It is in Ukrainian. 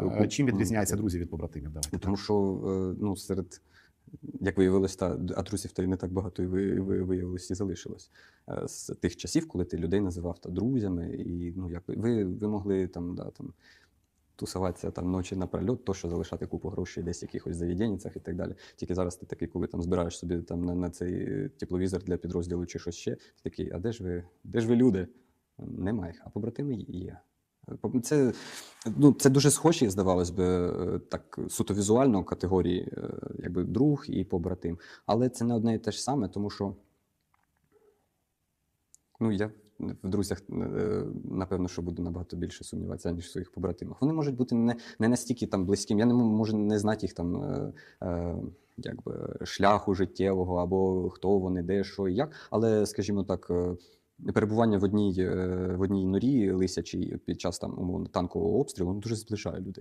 Е, Чим відрізняються друзі від побратимів? Давайте. Ну, Тому що е, ну, серед, як виявилось, та, а друзів то й не так багато і ви, ви, виявилось і залишилось. Е, З тих часів, коли ти людей називав та друзями, і ну, як, ви, ви могли там, да, там, тусуватися там ночі напрольот, то що залишати купу грошей десь в якихось заведенницях і так далі. Тільки зараз ти такий, коли там збираєш собі там на, на цей тепловізор для підрозділу чи щось ще, ти такий, а де ж ви, де ж ви люди? Немає їх, а побратими є. Це, ну, це дуже схожі, здавалось би, е, так суто візуально категорії, е, якби друг і побратим. Але це не одне і те ж саме, тому що ну, я в друзях, е, напевно, що буду набагато більше сумніватися, ніж в своїх побратимах. Вони можуть бути не, не настільки там близьким. Я не можу не знати їх там. Е, Якби шляху життєвого, або хто вони, де, що і як. Але, скажімо так, перебування в одній, е, в одній норі лисячій під час там умовно танкового обстрілу ну, дуже зближає людей.